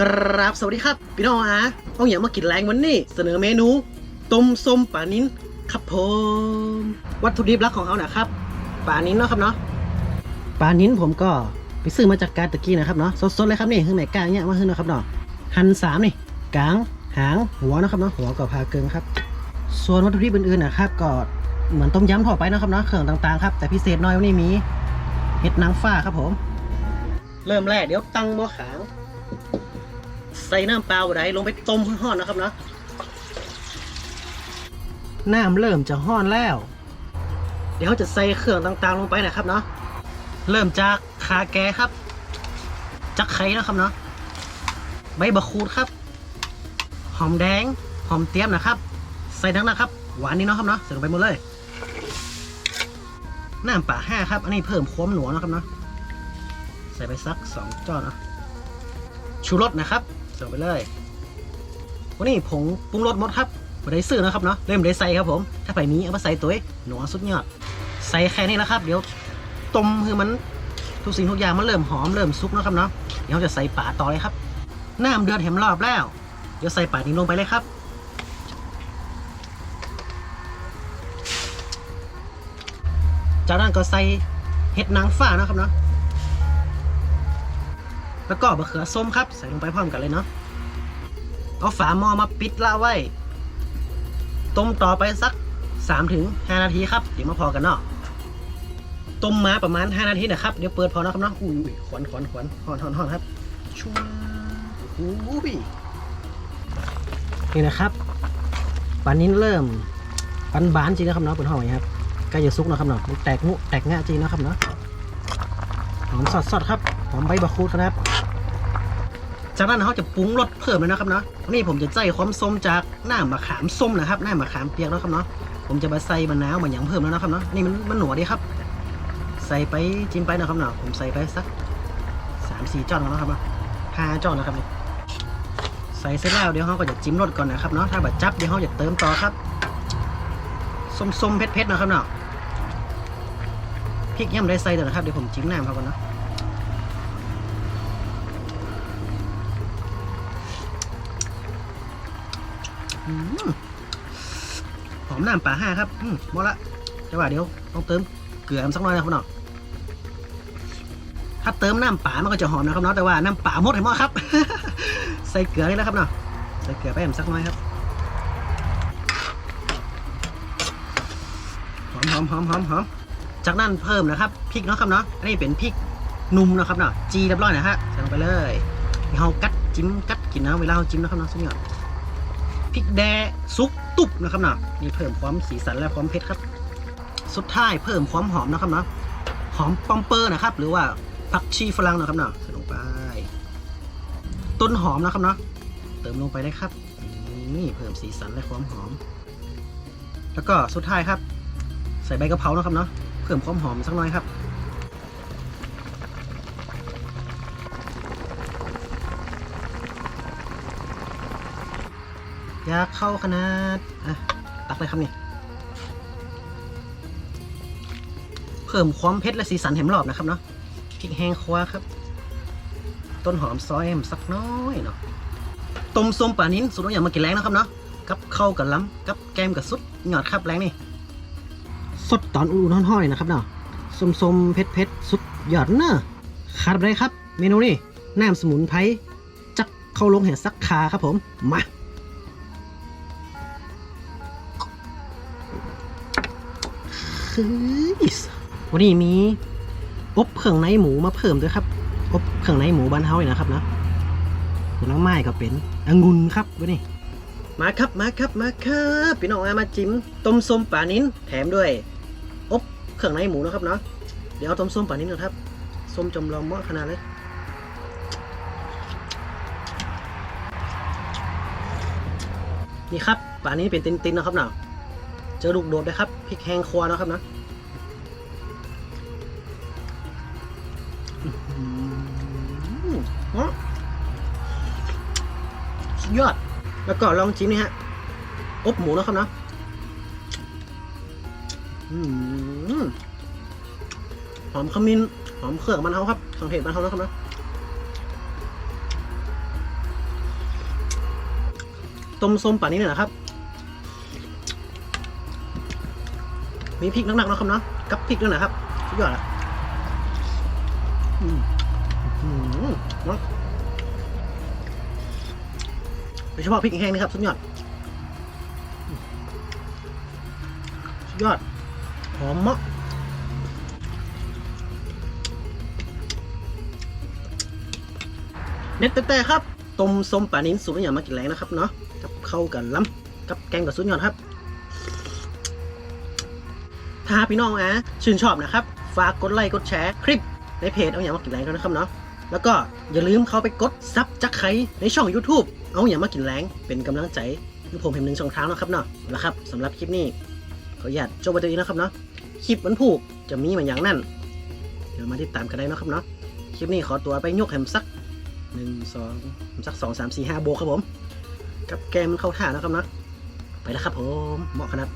กราบสวัสดีครับ พี่น้องอาเอาอย่างมากินแรงวันนี้ เสนอเมนู ต้มส้มป่านิ้นครับผม วัตถุดิบหลักของเขานะครับป่านิ้นเนาะครับเนาะป่านิ้นผมก็ไปซื้อมาจากการตะกี้นะครับเนาะสดๆเลยครับนี่ข้างในกลางเนี่ยมาขึ้นนะครับเนาะหั่นสามนี่กลางหางหัวนะครับเนาะหัวกับพาเกิงครับ ส่วนวัตถุดิบอื่นๆนะครับก็เหมือนต้มยำทั่วไปนะครับเนาะเครื่องต่างๆครับแต่พิเศษน้อยวันนี้มีเห็ดนางฟ้าครับผม เริ่มแรกเดี๋ยวตั้งหม้อขาว ใส่น้ำเปล่าไดลงไปต้มให้ห้อนนะครับเนาะน้ำเริ่มจะห้อนแล้ว เดี๋ยวเราจะใส่เครื่องต่างๆลงไปนะครับเนาะเริ่มจากคาแกครับ จักไข่นะครับเนาะใบบะคูดครับ หอมแดง หอมเตี้ยมนะครับ ใส่ทั้งนะครับ หวานนี่เนาะครับเนาะใส่ลงไปหมดเลยน้ำป่าห้าครับ อันนี้เพิ่มความหนัวนะครับเนาะใส่ไปสักสองจ้อนเนาะชูรสนะครับ ใส่ไปเลยวันนี้ผงปรุงรสหมดครับไม่ได้ซื้อนะครับเนาะเริ่มได้ใส่ครับผม ถ้าไปมีเอามาใส่ตัวเอหนัวสุดยอด ใส่แค่นี้แล้วครับ เดี๋ยวต้มคือมันทุกสิ่งทุกอย่างมันเริ่มหอมเริ่มสุกนะครับเนาะเดี๋ยวจะใส่ป่าต่อเลยครับน้ำเดือดเห็มรอบแล้ว เดี๋ยวใส่ป่านี้ลงไปเลยครับจากนั้นก็ใส่เห็ดนางฟ้านะครับเนาะ แล้วก็มะเขือส้มครับ ใส่ลงไปพร้อมกันเลยเนาะเอาฝาหม้อมาปิดละไว้ต้มต่อไปสัก3ถึง5นาทีครับเดี๋ยวมาพอกันเนาะต้มมาประมาณ 5 นาทีนะครับเดี๋ยวเปิดพอนะครับเนาะอุ้ยขวัญขวัญขวัญหอนหอนหอนครับชูอู้ยนี่นะครับปานนี้เริ่มปันบานจริงนะครับเนาะเป็นห้ออย่างนี้ครับใกล้จะซุกนะครับเนาะแตกงุแตกงะจริงนะครับเนาะหอมสดสดครับ หอมใบบักคูดครับ จากนั้นเขาจะปรุงรสเพิ่มเลยนะครับเนาะนนี้ผมจะใส่ความส้มจากหน้ามะขามส้มนะครับ หน้ามะขามเปียกแล้วครับเนาะผมจะมาใส่มะนาวมะหยังเพิ่มแล้วนะครับเนาะนี่มันมันหนัวดีครับ ใส่ไปจิ้มไปนะครับเนาะผมใส่ไปสักสามสี่จ้อนแล้วนะครับเนาะห้าจ้อนนะครับนี่ใส่เสร็จแล้วเดี๋ยวเขาก็จะจิ้มรสก่อนนะครับเนาะถ้าแบบจับเดี๋ยวเขาจะเติมต่อครับส้มๆเผ็ดๆนะครับเนาะพริกย่ำได้ใส่เดี๋ยวนะครับเดี๋ยวผมจิ้มน้ำเขาก่อนเนาะ หอมน้ำป่าห้าครับอืมหมดละแต่ว่าเดี๋ยวต้องเติมเกลือสักหน่อยนะครับเนาะถ้าเติมน้ำป่ามันก็จะหอมนะครับเนาะแต่ว่าน้ำป่าหมดให้หมครับ ใส่เกลือนี่นะครับเนาะใส่เกลือไปสักหน่อยครับหอมหอมหอมหอมหอมจากนั้นเพิ่มนะครับพริกเนาะครับเนาะอันนี้เป็นพริกนุ่มนะครับเนาะจีเรียบร้อยนะฮะใส่ลงไปเลยเรากัดจิ้มกัดกินนะเวลาเราจิ้มนะครับเนาะสุดยอด พริกแดงซุกตุบนะครับเนาะนี่เพิ่มความสีสันและความเผ็ดครับ สุดท้ายเพิ่มความหอมนะครับเนาะหอมปอมเปอร์นะครับ หรือว่าผักชีฝรั่งนะครับเนาะใส่ลงไป ต้นหอมนะครับเนาะเติมลงไปได้ครับนี่เพิ่มสีสันและความหอม แล้วก็สุดท้ายครับ ใส่ใบกะเพรานะครับเนาะเพิ่มความหอมสักหน่อยครับ ยากเข้าขนาด อะ ตักเลยครับนี่ เพิ่มความเผ็ดและสีสันแหมรอบนะครับเนาะ พริกแห้งควาครับ ต้นหอมซอยแหมสักน้อยเนาะ ต้มส้มป่านิ้นสุดอย่างมากินแรงนะครับเนาะ กับเข้ากับล้ำกับแกมกับซุปหยอดครับแรงนี่ สดตอนอุ่นๆห้อยนะครับเนาะส้มๆเผ็ดๆสุดยอดเนอะขาดไปเลยครับ เมนูนี่น้ำสมุนไพรจักเข้าลงแห่สักคาครับผม มา คือวันนี้มีอบเครื่องในหมูมาเพิ่มด้วยครับ อบเครื่องในหมูบ้านเฮาเลยนะครับนะผลไม้ก็เป็นองุ่นครับวันนี้มาครับมาครับมาครับพี่น้องมาจิ้มต้มส้มป่านิ้นแถมด้วย อบเครื่องในหมูนะครับเนาะเดี๋ยวเอาต้มส้มป่านิ้นก่อนครับส้มจำลองหมาะขนาดเลยนี่ครับป่านี้เป็นตินๆนะครับเนาะ เจอลูกโดดนะครับพริกแห้งครัวนะครับนะอื้อหือเนาะสุดยอด แล้วก็ลองจิ้มนี่ฮะ อบหมูนะครับนะหอมขมิ้น หอมเครื่องมันเฮาครับสังเกตมันเฮานะครับนะต้มส้มป่านนี้เนี่ยนะครับ มีพริกหนักๆนะครับเนาะกับพริกด้วยนะครับสุดยอดอะอืมอืมเนาะโดยเฉพาะพริกแห้งนะครับสุดยอดสุดยอดหอมมากเน็ตแต่ครับต้มส้มป่านิ้นสูตรอย่างมากินแรงนะครับเนาะกับเข้ากันล้ำกับแกงกับสุดยอดครับ ถ้าพี่น้องอะชื่นชอบนะครับ ฝากกดไลค์กดแชร์คลิปในเพจเอาอย่างมากินแรงด้วยนะครับเนาะแล้วก็อย่าลืมเข้าไปกดซับจักไคในช่อง YouTube เอาอย่างมากินแรงเป็นกำลังใจให้ผมเห็นหนึ่งช่องทางแล้วครับเนาะแล้วครับสำหรับคลิปนี้ขออนุญาตจบไปตัวนี้นะครับเนาะคลิปวันผูกจะมีเหมือนอย่างนั้นเดี๋ยวมาติดตามกันได้นะครับเนาะคลิปนี้ขอตัวไปยกแฮมสักหนึ่งสองแฮมสักสองสามสี่ห้าโบกครับผม กับแกมมันเข้าท่านะครับเนาะไปแล้วครับผมเหมาะขนาด